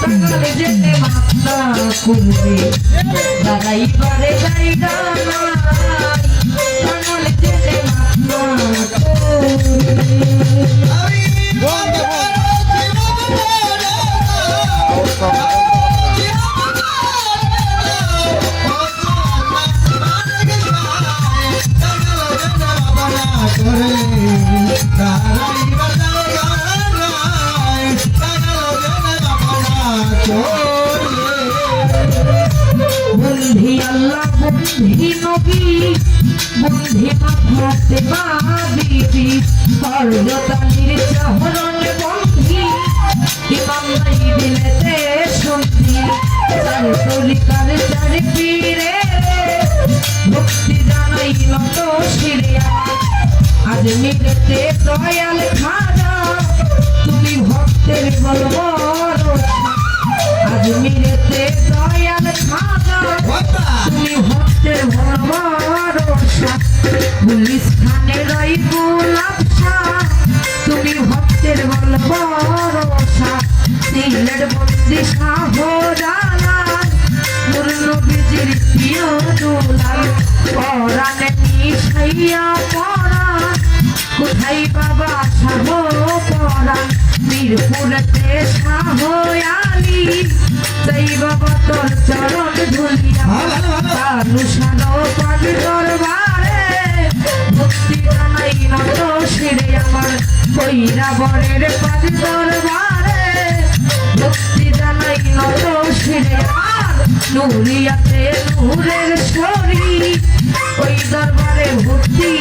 টাঙ্গালে যেতে মাত্রা করবে দাদাই পারে জায়গা নাই টাঙ্গালে যেতে মাত্রা করবে বন্ধি আল্লাহ বন্ধি নবী বন্ধি মাথাতে মা বিবি হরতালির চহরণ বন্ধি, ইমাম নাই দিলেতে সন্ধি চার তরিকার চার পীরে ভক্তি জানাই নত শিরিয়া আজ মিলেতে দয়াল খাজা পুলিশ খানে রই গোলাপসা তুমি ভক্তের বল ভরসা। সিলেট বন্দি শাহরালা মুরল বিজির প্রিয় দোলাল। পরাণে নিশাইয়া পরা কোথায় বাবা শাহ পরা বীরপুরতে শাহ আলী সেই বাবা তোর চরণ ধুলিয়া। তানুষানো পাবি দরবারে। ভক্তি জানাই নত শিরে আমার কইরা বরের পাবি দরবারে ভক্তি জানাই নত শিরে আমার নুরিয়াতে নূরের শরী। ওই দরবারে ভক্তি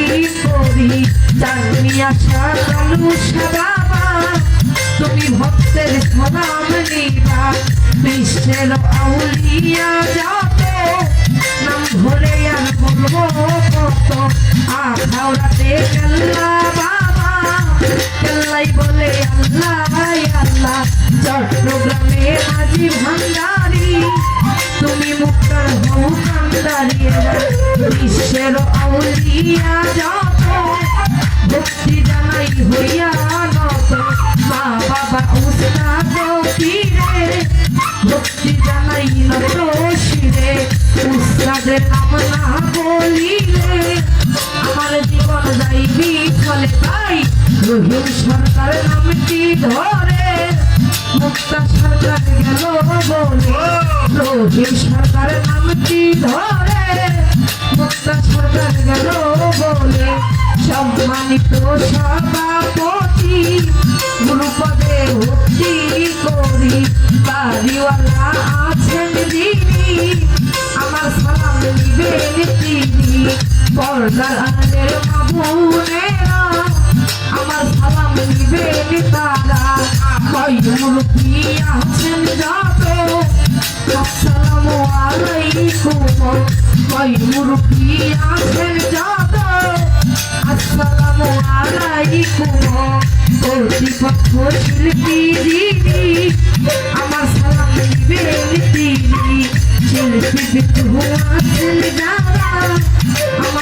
করি জানিয়া সালুষা বাবা তুমি ভক্তের সলাম নিবা, বিশ্বের আউলিয়া যত নাম ধরে আর বলব আখাওড়াতে কেল্লা বাবা। কেল্লাই বলে আল্লাহ আল্লাহ। চট্টগ্রামে আজি ভান্ডারি। তুমি মুক্তার হও কান্দারি। বিশ্বের আউলিয়া যত। ভক্তি জানাই হইয়া নত মা বাবা উস্তাদ পীরে ভক্তি জানাই নত শিরে। উস্তাদের নাম না বলিলে আমার জীবন যাইবি ফলে পাই। রহিম সরকার নামটি ধরে। মুক্তা সরকার গেল বলে রহিম সরকার নামটি ধরে। মুক্তা সরকার গেল বলে সম্মানিত সভাপতি পর্দার আলের মামুনেরা আমার সালাম নিবেন তারা। ময়ূরপি আছেন যত আসসালামু আলাইকুম। ময়ূরপি আছেন যত আসসালামু আলাইকুম। কর্তৃপক্ষ শিল্পী দিদি, আমার সালাম নিবেন